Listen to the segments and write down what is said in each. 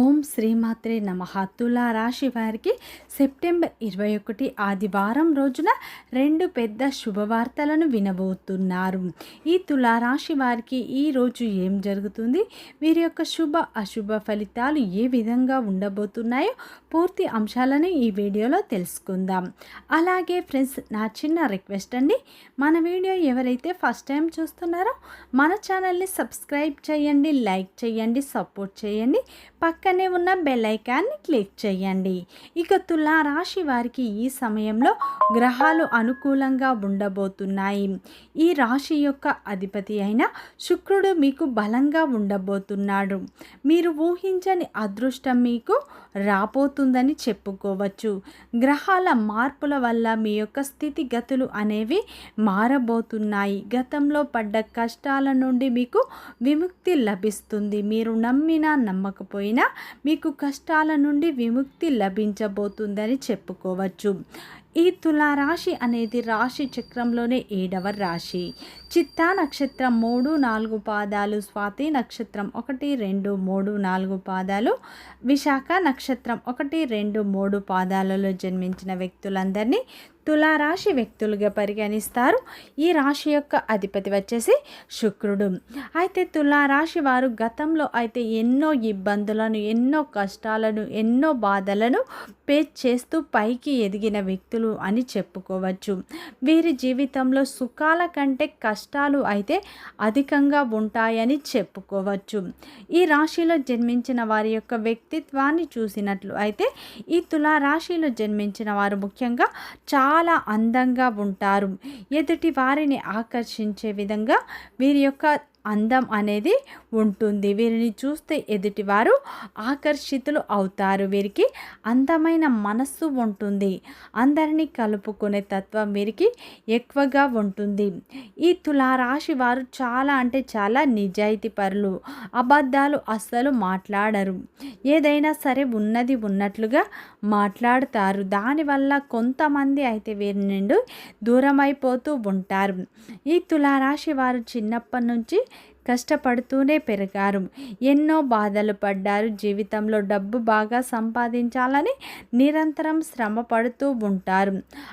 ఓం శ్రీమాత్రే నమ. తులా రాశి వారికి సెప్టెంబర్ ఇరవై ఒకటి ఆదివారం రోజున రెండు పెద్ద శుభవార్తలను వినబోతున్నారు. ఈ తులారాశి వారికి ఈ రోజు ఏం జరుగుతుంది? వీరి యొక్క శుభ అశుభ ఫలితాలు ఏ విధంగా ఉండబోతున్నాయో పూర్తి అంశాలను ఈ వీడియోలో తెలుసుకుందాం. అలాగే ఫ్రెండ్స్ నా చిన్న రిక్వెస్ట్ అండి. మన వీడియో ఎవరైతే ఫస్ట్ టైం చూస్తున్నారో మన ఛానల్ని సబ్స్క్రైబ్ చేయండి లైక్ చేయండి సపోర్ట్ చేయండి. పక్కనే ఉన్న బెల్ ఐకాన్ని క్లిక్ చేయండి. ఇక తులారాశి వారికి ఈ సమయంలో గ్రహాలు అనుకూలంగా ఉండబోతున్నాయి. ఈ రాశి యొక్క అధిపతి అయిన శుక్రుడు మీకు బలంగా ఉండబోతున్నాడు. మీరు ఊహించని అదృష్టం మీకు రాబోతుందని చెప్పుకోవచ్చు. గ్రహాల మార్పుల వల్ల మీ యొక్క స్థితిగతులు అనేవి మారబోతున్నాయి. గతంలో పడ్డ కష్టాల నుండి మీకు విముక్తి లభిస్తుంది. మీరు నమ్మినా నమ్మకపోయినా మీకు కష్టాల నుండి విముక్తి లభించబోతుందని చెప్పుకోవచ్చు. ఈ తులారాశి అనేది రాశి చక్రంలోనే ఏడవ రాశి. చిత్తా నక్షత్రం మూడు నాలుగు పాదాలు స్వాతి నక్షత్రం ఒకటి రెండు మూడు నాలుగు పాదాలు విశాఖ నక్షత్రం ఒకటి రెండు మూడు పాదాలలో జన్మించిన వ్యక్తులందరినీ తులారాశి వ్యక్తులుగా పరిగణిస్తారు. ఈ రాశి యొక్క అధిపతి వచ్చేసి శుక్రుడు. అయితే తులారాశి వారు గతంలో అయితే ఎన్నో ఇబ్బందులను ఎన్నో కష్టాలను ఎన్నో బాధలను పే చేస్తూ పైకి ఎదిగిన వ్యక్తులు అని చెప్పుకోవచ్చు. వీరి జీవితంలో సుఖాల కంటే కష్టాలు అయితే అధికంగా ఉంటాయని చెప్పుకోవచ్చు. ఈ రాశిలో జన్మించిన వారి యొక్క వ్యక్తిత్వాన్ని చూసినట్లు అయితే ఈ తులారాశిలో జన్మించిన వారు ముఖ్యంగా చాలా చాలా అందంగా ఉంటారు. ఎదుటి వారిని ఆకర్షించే విధంగా వీరి యొక్క అందం అనేది ఉంటుంది. వీరిని చూస్తే ఎదుటివారు ఆకర్షితులు అవుతారు. వీరికి అందమైన మనస్సు ఉంటుంది. అందరినీ కలుపుకునే తత్వం వీరికి ఎక్కువగా ఉంటుంది. ఈ తులారాశి వారు చాలా అంటే చాలా నిజాయితీ పరులు. అబద్ధాలు అస్సలు మాట్లాడరు. ఏదైనా సరే ఉన్నది ఉన్నట్లుగా మాట్లాడతారు. దానివల్ల కొంతమంది అయితే వీరి నుండి దూరం అయిపోతూ ఉంటారు. ఈ తులారాశి వారు చిన్నప్పటి నుంచి కష్టపడుతూనే పెరిగారు. ఎన్నో బాధలు పడ్డారు. జీవితంలో డబ్బు బాగా సంపాదించాలని నిరంతరం శ్రమ పడుతూ ఉంటారు.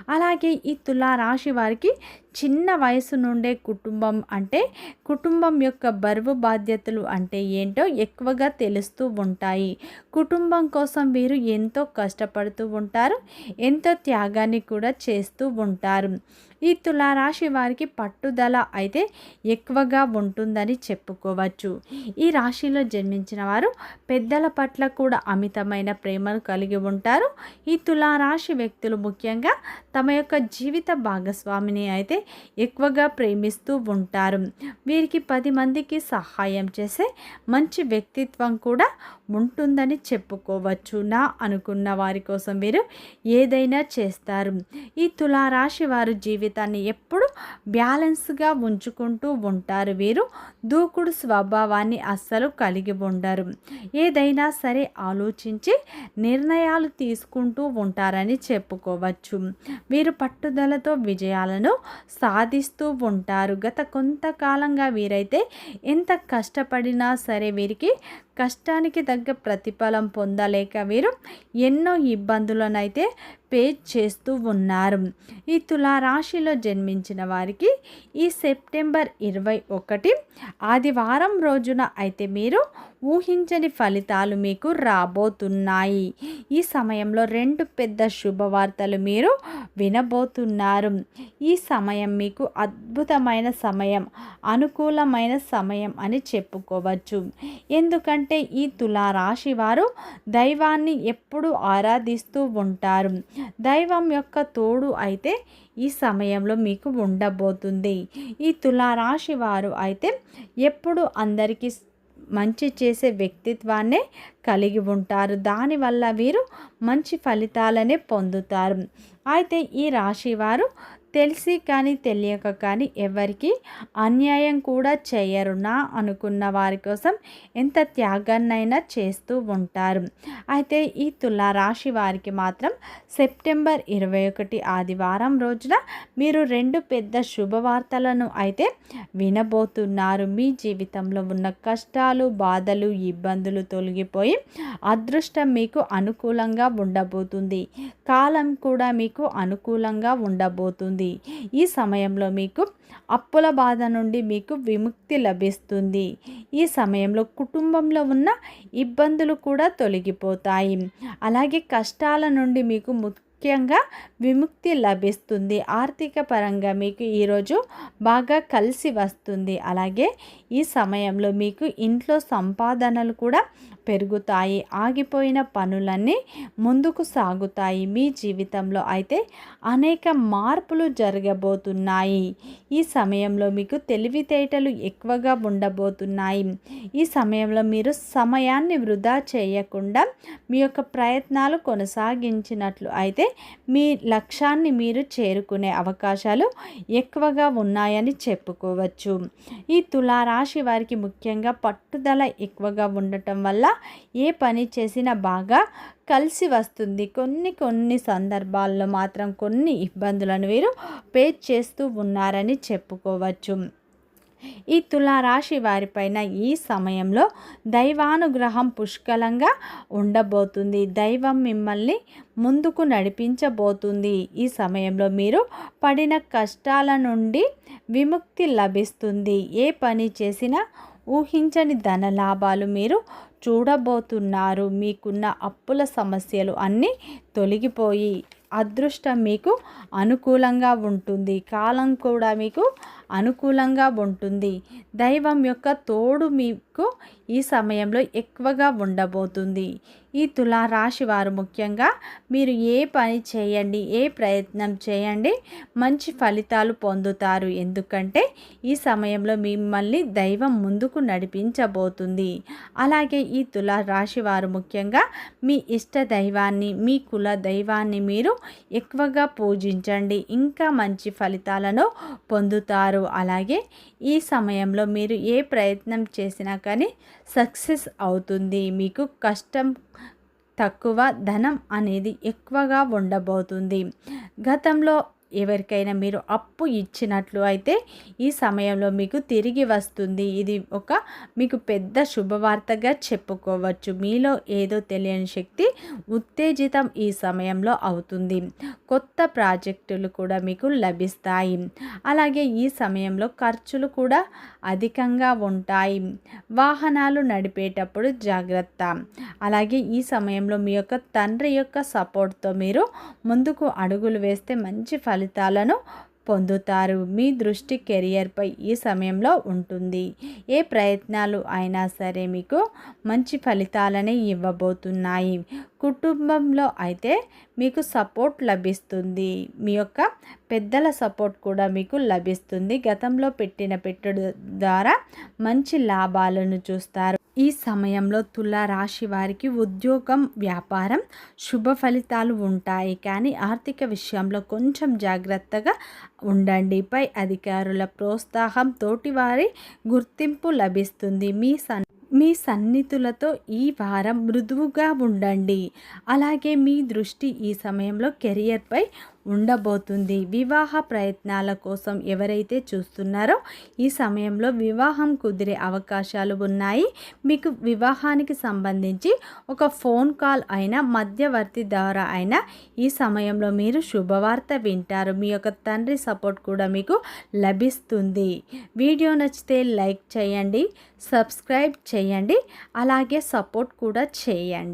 అలాగే ఈ తులారాశి వారికి చిన్న వయసు నుండే కుటుంబం అంటే కుటుంబం యొక్క బరువు బాధ్యతలు అంటే ఏంటో ఎక్కువగా తెలుస్తూ ఉంటాయి. కుటుంబం కోసం వీరు ఎంతో కష్టపడుతూ ఉంటారు ఎంతో త్యాగాన్ని కూడా చేస్తూ ఉంటారు. ఈ తులారాశి వారికి పట్టుదల అయితే ఎక్కువగా ఉంటుందని చెప్పుకోవచ్చు. ఈ రాశిలో జన్మించిన వారు పెద్దల పట్ల కూడా అమితమైన ప్రేమను కలిగి ఉంటారు. ఈ తులారాశి వ్యక్తులు ముఖ్యంగా తమ యొక్క జీవిత భాగస్వామిని అయితే ఎక్కువగా ప్రేమిస్తూ ఉంటారు. వీరికి పది మందికి సహాయం చేసే మంచి వ్యక్తిత్వం కూడా ఉంటుందని చెప్పుకోవచ్చు. నా అనుకున్న వారి కోసం వీరు ఏదైనా చేస్తారు. ఈ తులారాశి వారు జీవితాన్ని ఎప్పుడు బ్యాలెన్స్గా ఉంచుకుంటూ ఉంటారు. వీరు దూకుడు స్వభావాన్ని అస్సలు కలిగి ఉండరు. ఏదైనా సరే ఆలోచించి నిర్ణయాలు తీసుకుంటూ ఉంటారని చెప్పుకోవచ్చు. వీరు పట్టుదలతో విజయాలను సాధిస్తూ ఉంటారు. గత కొంతకాలంగా వీరైతే ఎంత కష్టపడినా సరే వీరికి కష్టానికి తగ్గ ప్రతిఫలం పొందలేక వీరు ఎన్నో ఇబ్బందులనైతే పే చేస్తూ ఉన్నారు. ఈ తులారాశిలో జన్మించిన వారికి ఈ సెప్టెంబర్ ఇరవై ఒకటి ఆదివారం రోజున అయితే మీరు ఊహించని ఫలితాలు మీకు రాబోతున్నాయి. ఈ సమయంలో రెండు పెద్ద శుభవార్తలు మీరు వినబోతున్నారు. ఈ సమయం మీకు అద్భుతమైన సమయం అనుకూలమైన సమయం అని చెప్పుకోవచ్చు. ఎందుకంటే ఈ తులారాశి వారు దైవాన్ని ఎప్పుడూ ఆరాధిస్తూ ఉంటారు. దైవం యొక్క తోడు అయితే ఈ సమయంలో మీకు ఉండబోతుంది. ఈ తులారాశి వారు అయితే ఎప్పుడు అందరికీ మంచి చేసే వ్యక్తిత్వాన్నే కలిగి ఉంటారు. దానివల్ల వీరు మంచి ఫలితాలనే పొందుతారు. అయితే ఈ రాశి వారు తెలిసి కానీ తెలియక కానీ ఎవరికి అన్యాయం కూడా చేయరు నా అనుకున్న వారి కోసం ఎంత త్యాగాన్నైనా చేస్తూ ఉంటారు. అయితే ఈ తులారాశి వారికి మాత్రం సెప్టెంబర్ ఇరవై ఒకటి ఆదివారం రోజున మీరు రెండు పెద్ద శుభవార్తలను అయితే వినబోతున్నారు. మీ జీవితంలో ఉన్న కష్టాలు బాధలు ఇబ్బందులు తొలగిపోయి అదృష్టం మీకు అనుకూలంగా ఉండబోతుంది. కాలం కూడా మీకు అనుకూలంగా ఉండబోతుంది. ఈ సమయంలో మీకు అప్పుల బాధ నుండి మీకు విముక్తి లభిస్తుంది. ఈ సమయంలో కుటుంబంలో ఉన్న ఇబ్బందులు కూడా తొలగిపోతాయి. అలాగే కష్టాల నుండి మీకు ముఖ్యంగా విముక్తి లభిస్తుంది. ఆర్థిక పరంగా మీకు ఈరోజు బాగా కలిసి వస్తుంది. అలాగే ఈ సమయంలో మీకు ఇంట్లో సంపాదనలు కూడా పెరుగుతాయి. ఆగిపోయిన పనులన్నీ ముందుకు సాగుతాయి. మీ జీవితంలో అయితే అనేక మార్పులు జరగబోతున్నాయి. ఈ సమయంలో మీకు తెలివితేటలు ఎక్కువగా ఉండబోతున్నాయి. ఈ సమయంలో మీరు సమయాన్ని వృధా చేయకుండా మీ యొక్క ప్రయత్నాలు కొనసాగించినట్లు అయితే మీ లక్ష్యాన్ని మీరు చేరుకునే అవకాశాలు ఎక్కువగా ఉన్నాయని చెప్పుకోవచ్చు. ఈ తులారాశి వారికి ముఖ్యంగా పట్టుదల ఎక్కువగా ఉండటం వల్ల ఏ పని చేసినా బాగా కలిసి వస్తుంది. కొన్ని కొన్ని సందర్భాల్లో మాత్రం కొన్ని ఇబ్బందులను వీరు పేజ్ చేస్తూ ఉన్నారని చెప్పుకోవచ్చు. ఈ తులారాశి వారిపైన ఈ సమయంలో దైవానుగ్రహం పుష్కలంగా ఉండబోతుంది. దైవం మిమ్మల్ని ముందుకు నడిపించబోతుంది. ఈ సమయంలో మీరు పడిన కష్టాల నుండి విముక్తి లభిస్తుంది. ఏ పని చేసినా ఊహించని ధన లాభాలు మీరు చూడబోతున్నారు. మీకున్న అప్పుల సమస్యలు అన్నీ తొలగిపోయి అదృష్టం మీకు అనుకూలంగా ఉంటుంది. కాలం కూడా మీకు అనుకూలంగా ఉంటుంది. దైవం యొక్క తోడు మీకు ఈ సమయంలో ఎక్కువగా ఉండబోతుంది. ఈ తులారాశి వారు ముఖ్యంగా మీరు ఏ పని చేయండి ఏ ప్రయత్నం చేయండి మంచి ఫలితాలు పొందుతారు. ఎందుకంటే ఈ సమయంలో మిమ్మల్ని దైవం ముందుకు నడిపించబోతుంది. అలాగే ఈ తులారాశి వారు ముఖ్యంగా మీ ఇష్ట దైవాన్ని మీ కుల దైవాన్ని మీరు ఎక్కువగా పూజించండి. ఇంకా మంచి ఫలితాలను పొందుతారు. అలాగే ఈ సమయంలో మీరు ఏ ప్రయత్నం చేసినా కానీ సక్సెస్ అవుతుంది. మీకు కష్టం తక్కువ ధనం అనేది ఎక్కువగా ఉండబోతుంది. గతంలో ఎవరికైనా మీరు అప్పు ఇచ్చినట్లు అయితే ఈ సమయంలో మీకు తిరిగి వస్తుంది. ఇది ఒక మీకు పెద్ద శుభవార్తగా చెప్పుకోవచ్చు. మీలో ఏదో తెలియని శక్తి ఉత్తేజితం ఈ సమయంలో అవుతుంది. కొత్త ప్రాజెక్టులు కూడా మీకు లభిస్తాయి. అలాగే ఈ సమయంలో ఖర్చులు కూడా అధికంగా ఉంటాయి. వాహనాలు నడిపేటప్పుడు జాగ్రత్త. అలాగే ఈ సమయంలో మీ యొక్క తండ్రి యొక్క సపోర్ట్తో మీరు ముందుకు అడుగులు వేస్తే మంచి ఫలితం ఫలితాలను పొందుతారు. మీ దృష్టి కెరియర్పై ఈ సమయంలో ఉంటుంది. ఏ ప్రయత్నాలు అయినా సరే మీకు మంచి ఫలితాలనే ఇవ్వబోతున్నాయి. కుటుంబంలో అయితే మీకు సపోర్ట్ లభిస్తుంది. మీ యొక్క పెద్దల సపోర్ట్ కూడా మీకు లభిస్తుంది. గతంలో పెట్టిన పెట్టుడు ద్వారా మంచి లాభాలను చూస్తారు. ఈ సమయంలో తుల రాశి వారికి ఉద్యోగం వ్యాపారం శుభ ఫలితాలు ఉంటాయి. కానీ ఆర్థిక విషయంలో కొంచెం జాగ్రత్తగా ఉండండి. పై అధికారుల ప్రోత్సాహం తోటివారి గుర్తింపు లభిస్తుంది. మీ సన్ మీ సన్నిధులతో ఈ వారం మృదువుగా ఉండండి. అలాగే మీ దృష్టి ఈ సమయంలో కెరియర్పై ఉండబోతుంది. వివాహ ప్రయత్నాల కోసం ఎవరైతే చూస్తున్నారో ఈ సమయంలో వివాహం కుదిరే అవకాశాలు ఉన్నాయి. మీకు వివాహానికి సంబంధించి ఒక ఫోన్ కాల్ అయినా మధ్యవర్తి ద్వారా అయినా ఈ సమయంలో మీరు శుభవార్త వింటారు. మీ యొక్క తండ్రి సపోర్ట్ కూడా మీకు లభిస్తుంది. వీడియో నచ్చితే లైక్ చేయండి సబ్స్క్రైబ్ చేయండి అలాగే సపోర్ట్ కూడా చేయండి.